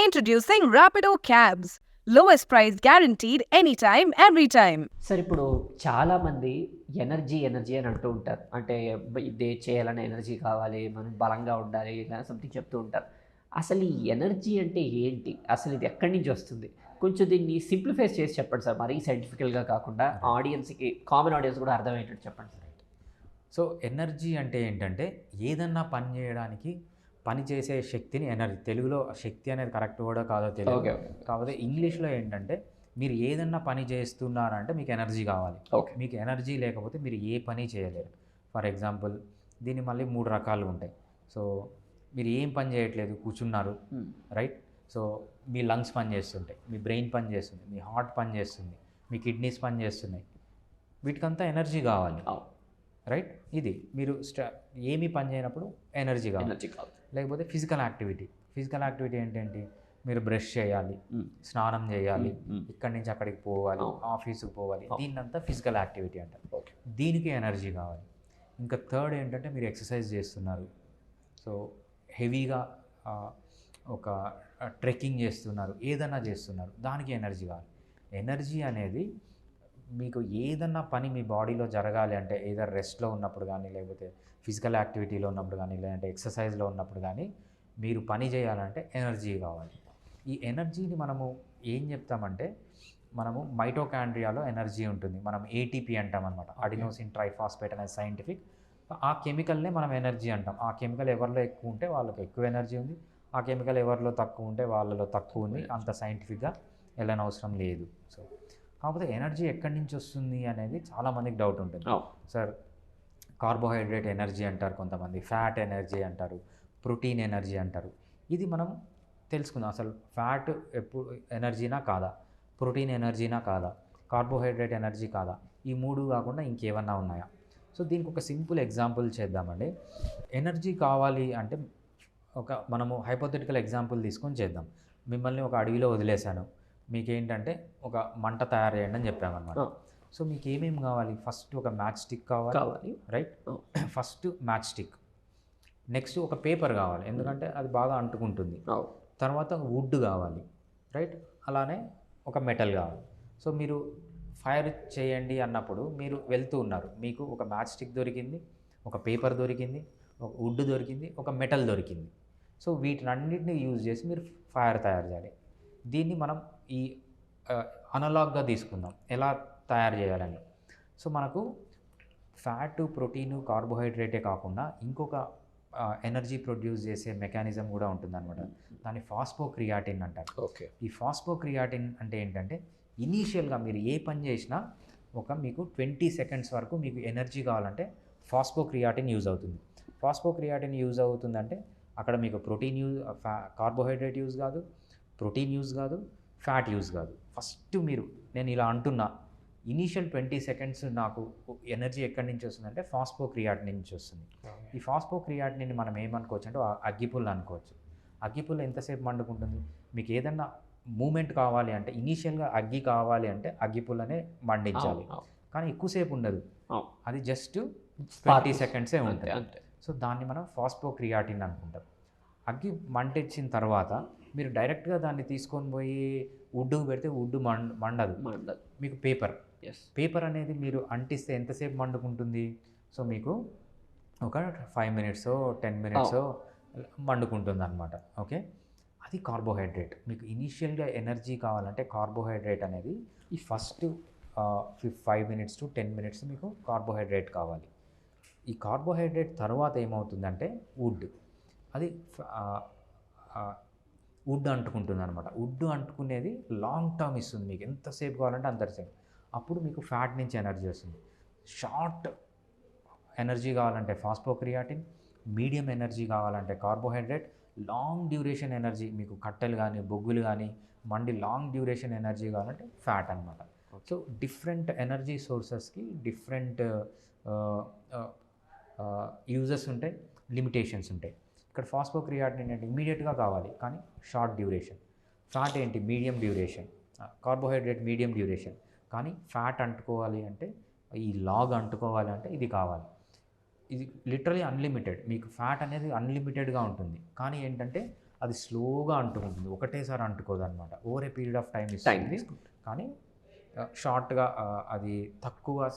Introducing Rapido Cabs. Lowest price guaranteed anytime, every time. Sir ఇప్పుడు చాలామంది energy energy అని అంటూ ఉంటారు. అంటే ఇది చేయాలనే ఎనర్జీ కావాలి మనం బలంగా ఉండాలి ఇలా సంథింగ్ చెప్తూ ఉంటారు. అసలు ఈ ఎనర్జీ అంటే ఏంటి? అసలు ఇది ఎక్కడి నుంచి వస్తుంది? కొంచెం దీన్ని సింప్లిఫై చేసి చెప్పండి సార్. మరీ సైంటిఫికల్గా కాకుండా ఆడియన్స్కి కామన్ ఆడియన్స్ కూడా అర్థమయ్యేటట్టు చెప్పండి సార్. సో ఎనర్జీ అంటే ఏంటంటే ఏదన్నా పని చేయడానికి పని చేసే శక్తిని ఎనర్జీ తెలుగులో శక్తి అనేది కరెక్ట్ కూడా కాదో తెలియదు. కాకపోతే ఇంగ్లీష్లో ఏంటంటే మీరు ఏదన్నా పని చేస్తున్నారంటే మీకు ఎనర్జీ కావాలి. ఓకే. మీకు ఎనర్జీ లేకపోతే మీరు ఏ పని చేయలేరు. ఫర్ ఎగ్జాంపుల్ దీన్ని మళ్ళీ మూడు రకాలు ఉంటాయి. సో మీరు ఏం పని చేయట్లేదు కూర్చున్నారు రైట్? సో మీ లంగ్స్ పని చేస్తుంటాయి మీ బ్రెయిన్ పని చేస్తుంది మీ హార్ట్ పని చేస్తుంది మీ కిడ్నీస్ పని చేస్తున్నాయి. వీటికంతా ఎనర్జీ కావాలి. రైట్? ఇది మీరు స్ట ఏమీ పని చేయనప్పుడు ఎనర్జీ కావాలి. ఎనర్జీ కావాలి. లేకపోతే ఫిజికల్ యాక్టివిటీ ఫిజికల్ యాక్టివిటీ ఏంటంటే మీరు బ్రష్ చేయాలి. స్నానం చేయాలి. ఇక్కడి నుంచి అక్కడికి పోవాలి. ఆఫీస్కి పోవాలి. దీన్నంతా ఫిజికల్ యాక్టివిటీ అంటారు ఓకే దీనికి ఎనర్జీ కావాలి ఇంకా థర్డ్ ఏంటంటే మీరు ఎక్సర్సైజ్ చేస్తున్నారు సో హెవీగా ఒక ట్రెక్కింగ్ చేస్తున్నారు ఏదన్నా చేస్తున్నారు దానికి ఎనర్జీ కావాలి ఎనర్జీ అనేది మీకు ఏదన్నా పని మీ బాడీలో జరగాలి అంటే ఏదర్ రెస్ట్లో ఉన్నప్పుడు కానీ లేకపోతే ఫిజికల్ యాక్టివిటీలో ఉన్నప్పుడు కానీ లేదంటే ఎక్సర్సైజ్లో ఉన్నప్పుడు కానీ మీరు పని చేయాలంటే ఎనర్జీ కావాలి. ఈ ఎనర్జీని మనము ఏం చెప్తామంటే మనము మైటోకాండ్రియాలో ఎనర్జీ ఉంటుంది. మనం ఏటీపీ అంటాం అనమాట అడినోసిన్ ట్రైఫాస్పేట్ అనేది సైంటిఫిక్. ఆ కెమికల్నే మనం ఎనర్జీ అంటాం. ఆ కెమికల్ ఎవరిలో ఎక్కువ ఉంటే వాళ్ళకి ఎక్కువ ఎనర్జీ ఉంది. ఆ కెమికల్ ఎవరిలో తక్కువ ఉంటే వాళ్ళలో తక్కువ ఉంది. అంత సైంటిఫిక్గా వెళ్ళనవసరం లేదు. సో కాకపోతే ఎనర్జీ ఎక్కడి నుంచి వస్తుంది అనేది చాలామందికి డౌట్ ఉంటుంది. సార్ కార్బోహైడ్రేట్ ఎనర్జీ అంటారు కొంతమంది ఫ్యాట్ ఎనర్జీ అంటారు ప్రోటీన్ ఎనర్జీ అంటారు. ఇది మనం తెలుసుకుందాం. అసలు ఫ్యాట్ ఎప్పుడు ఎనర్జీనా కాదా? ప్రోటీన్ ఎనర్జీనా కాదా? కార్బోహైడ్రేట్ ఎనర్జీ కాదా? ఈ మూడు కాకుండా ఇంకేమన్నా ఉన్నాయా? సో దీనికి ఒక సింపుల్ ఎగ్జాంపుల్ చేద్దామండి. ఎనర్జీ కావాలి అంటే ఒక మనము హైపోథెటికల్ ఎగ్జాంపుల్ తీసుకొని చేద్దాం. మిమ్మల్ని ఒక అడవిలో వదిలేశాను. మీకేంటంటే ఒక మంట తయారు చేయండి అని చెప్పామన్నమాట. సో మీకు ఏమేమి కావాలి? ఫస్ట్ ఒక మ్యాచ్ స్టిక్ కావాలి కావాలి. Right. First match stick. Next ఒక పేపర్ కావాలి ఎందుకంటే అది బాగా అంటుకుంటుంది. తర్వాత వుడ్ కావాలి రైట్? అలానే ఒక మెటల్ కావాలి. సో మీరు ఫైర్ చేయండి అన్నప్పుడు మీరు వెళ్తూ ఉన్నారు. మీకు ఒక మ్యాచ్ స్టిక్ దొరికింది ఒక పేపర్ దొరికింది ఒక వుడ్ దొరికింది ఒక మెటల్ దొరికింది. సో వీటినన్నింటినీ యూజ్ చేసి మీరు ఫైర్ తయారు చేయాలి. దీన్ని మనం ఈ అనలాగ్గా తీసుకుందాం. ఎలా తయారు చేయాలని. సో మనకు ఫ్యాట్ ప్రోటీన్ కార్బోహైడ్రేటే కాకుండా ఇంకొక ఎనర్జీ ప్రొడ్యూస్ చేసే మెకానిజం కూడా ఉంటుందన్నమాట. దాన్ని ఫాస్ఫోక్రియాటిన్ అంటారు. ఓకే. ఈ ఫాస్ఫోక్రియాటిన్ అంటే ఏంటంటే ఇనీషియల్గా మీరు ఏ పని చేసినా ఒక మీకు ట్వంటీ సెకండ్స్ వరకు మీకు ఎనర్జీ కావాలంటే ఫాస్ఫోక్రియాటిన్ యూజ్ అవుతుంది. ఫాస్ఫోక్రియాటిన్ యూజ్ అవుతుందంటే అక్కడ మీకు ప్రోటీన్ యూజ్ కార్బోహైడ్రేట్ యూజ్ కాదు ప్రోటీన్ యూజ్ కాదు ఫ్యాట్ యూజ్ కాదు. ఫస్ట్ మీరు నేను ఇలా అంటున్నా ఇనీషియల్ ట్వంటీ సెకండ్స్ నాకు ఎనర్జీ ఎక్కడి నుంచి వస్తుందంటే ఫాస్ఫోక్రియాటిన్ నుంచి వస్తుంది. ఈ ఫాస్ఫోక్రియాటిని మనం ఏమనుకోవచ్చు అంటే ఆ అగ్గిపుల్ల అనుకోవచ్చు. అగ్గిపుల్ల ఎంతసేపు మండుకుంటుంది? మీకు ఏదన్నా మూమెంట్ కావాలి అంటే ఇనీషియల్గా అగ్గి కావాలి అంటే అగ్గిపుల్లనే మండించాలి. కానీ ఎక్కువసేపు ఉండదు. అది జస్ట్ ట్వంటీ. సెకండ్సే ఉంటుంది. సో దాన్ని మనం ఫాస్ఫోక్రియాటిన్ అనుకుంటాం. అగ్గి మంటించిన తర్వాత మీరు డైరెక్ట్గా దాన్ని తీసుకొని పోయి వుడ్డుకు పెడితే వుడ్ మండ మండదు. మండదు. మీకు పేపర్. ఎస్ పేపర్ అనేది మీరు అంటిస్తే ఎంతసేపు మండుకుంటుంది? సో మీకు ఒక ఫైవ్ మినిట్స్ టెన్ మినిట్స్ మండుకుంటుంది అనమాట ఓకే? అది కార్బోహైడ్రేట్. మీకు ఇనీషియల్గా ఎనర్జీ కావాలంటే కార్బోహైడ్రేట్ అనేది ఈ first five minutes to ten minutes మీకు కార్బోహైడ్రేట్ కావాలి. ఈ కార్బోహైడ్రేట్ తర్వాత ఏమవుతుందంటే వుడ్. అది వుడ్ అంటుకుంటుంది అనమాట వుడ్ అంటుకునేది లాంగ్ టర్మ్ ఇస్తుంది మీకు. ఎంతసేపు కావాలంటే అంతసేపు అప్పుడు మీకు ఫ్యాట్ నుంచి ఎనర్జీ వస్తుంది. షార్ట్ ఎనర్జీ కావాలంటే ఫాస్ఫోక్రియాటిన్ మీడియం ఎనర్జీ కావాలంటే కార్బోహైడ్రేట్ లాంగ్ డ్యూరేషన్ ఎనర్జీ మీకు కట్టెలు కానీ బొగ్గులు కానీ మండి లాంగ్ డ్యూరేషన్ ఎనర్జీ కావాలంటే ఫ్యాట్ అనమాట సో డిఫరెంట్ ఎనర్జీ సోర్సెస్కి డిఫరెంట్ యూజెస్ ఉంటాయి లిమిటేషన్స్ ఉంటాయి. ఇక్కడ ఫాస్ఫోక్రియాటిన్ ఏంటంటే ఇమీడియట్గా కావాలి కానీ షార్ట్ డ్యూరేషన్. ఫ్యాట్ ఏంటి? Medium duration. Carbohydrate medium duration. కానీ ఫ్యాట్ అంటుకోవాలి అంటే ఈ లాగ్ అంటుకోవాలి అంటే ఇది కావాలి. ఇది లిటరలీ అన్లిమిటెడ్. మీకు ఫ్యాట్ అనేది అన్లిమిటెడ్గా ఉంటుంది. కానీ ఏంటంటే అది స్లోగా అంటుకుంటుంది. ఒకటేసారి అంటుకోదు అనమాట over a period of time ఇస్తుంది. కానీ షార్ట్గా అది తక్కువ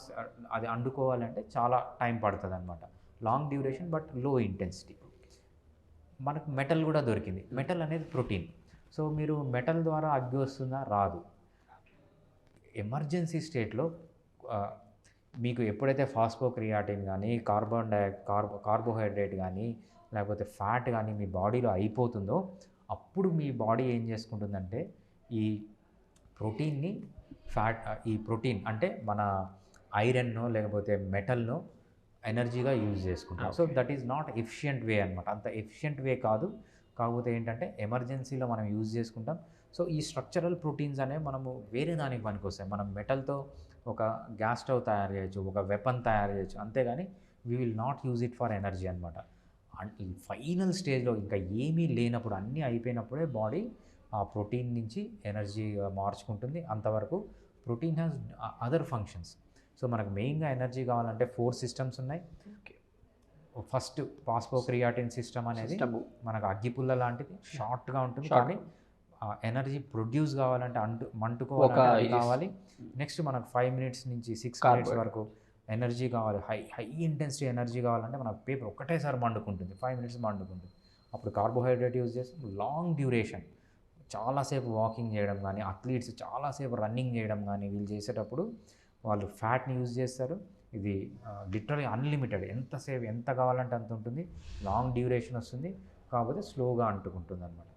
అది అండుకోవాలంటే చాలా టైం పడుతుంది అనమాట లాంగ్ డ్యూరేషన్ బట్లో ఇంటెన్సిటీ. మనకు మెటల్ కూడా దొరికింది. మెటల్ అనేది ప్రోటీన్. సో మీరు మెటల్ ద్వారా అగ్గి వస్తుందా? రాదు. ఎమర్జెన్సీ స్టేట్లో మీకు ఎప్పుడైతే ఫాస్ఫోక్రియాటిన్ కానీ కార్బన్ డై కార్బో కార్బోహైడ్రేట్ కానీ లేకపోతే ఫ్యాట్ కానీ మీ బాడీలో అయిపోతుందో అప్పుడు మీ బాడీ ఏం చేసుకుంటుందంటే ఈ ప్రోటీన్ని ఫ్యాట్ ఈ ప్రోటీన్ అంటే మన ఐరన్నో లేకపోతే మెటల్నో ఎనర్జీగా యూజ్ చేసుకుంటాం. So that is not efficient way అనమాట అంత ఎఫిషియంట్ వే కాదు. కాకపోతే ఏంటంటే ఎమర్జెన్సీలో మనం యూజ్ చేసుకుంటాం. సో ఈ స్ట్రక్చరల్ ప్రోటీన్స్ అనేవి మనము వేరే దానికి పనికొస్తాయి. మనం మెటల్తో ఒక గ్యాస్ స్టవ్ తయారు చేయొచ్చు ఒక వెపన్ తయారు చేయొచ్చు. అంతేగాని we will not use it for energy అనమాట ఈ ఫైనల్ స్టేజ్లో ఇంకా ఏమీ లేనప్పుడు అన్నీ అయిపోయినప్పుడే బాడీ ఆ ప్రోటీన్ నుంచి ఎనర్జీ మార్చుకుంటుంది. అంతవరకు protein has other functions. So మనకు మెయిన్గా ఎనర్జీ కావాలంటే ఫోర్ సిస్టమ్స్ ఉన్నాయి. ఫస్ట్ పాస్పోక్రియాటిన్ సిస్టమ్ అనేది మనకు అగ్గిపుల్ల లాంటిది. షార్ట్గా ఉంటుంది. కానీ ఎనర్జీ ప్రొడ్యూస్ కావాలంటే అంటు is- కావాలి. నెక్స్ట్ మనకు ఫైవ్ మినిట్స్ నుంచి సిక్స్ మినిట్స్ వరకు ఎనర్జీ కావాలి. హై హై ఇంటెన్సిటీ ఎనర్జీ కావాలంటే మనకు పేపర్ ఒకటేసారి మండుకుంటుంది. ఫైవ్ మినిట్స్ మండుకుంటుంది. అప్పుడు కార్బోహైడ్రేట్ యూజ్ చేస్తాం లాంగ్ డ్యూరేషన్. చాలాసేపు వాకింగ్ చేయడం కానీ అథ్లీట్స్ చాలాసేపు రన్నింగ్ చేయడం కానీ వీళ్ళు చేసేటప్పుడు వాళ్ళు ఫ్యాట్ని యూజ్ చేస్తారు. ఇది లిటరలీ అన్లిమిటెడ్. ఎంతసేపు ఎంత కావాలంటే అంత ఉంటుంది. లాంగ్ డ్యూరేషన్ వస్తుంది. కాకపోతే స్లోగా అంటుకుంటుంది అనమాట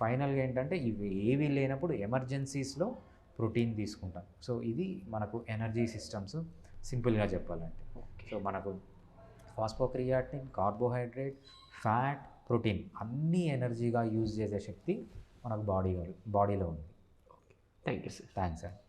ఫైనల్గా ఏంటంటే ఇవి ఏవి లేనప్పుడు ఎమర్జెన్సీస్లో ప్రోటీన్ తీసుకుంటాం. సో ఇది మనకు ఎనర్జీ సిస్టమ్స్ సింపుల్గా చెప్పాలంటే. సో మనకు ఫాస్ఫోక్రియాటిన్ కార్బోహైడ్రేట్ ఫ్యాట్ ప్రోటీన్ అన్నీ ఎనర్జీగా యూజ్ చేసే శక్తి మనకు బాడీ బాడీలో ఉంది. Thank you sir. థ్యాంక్స్ అండి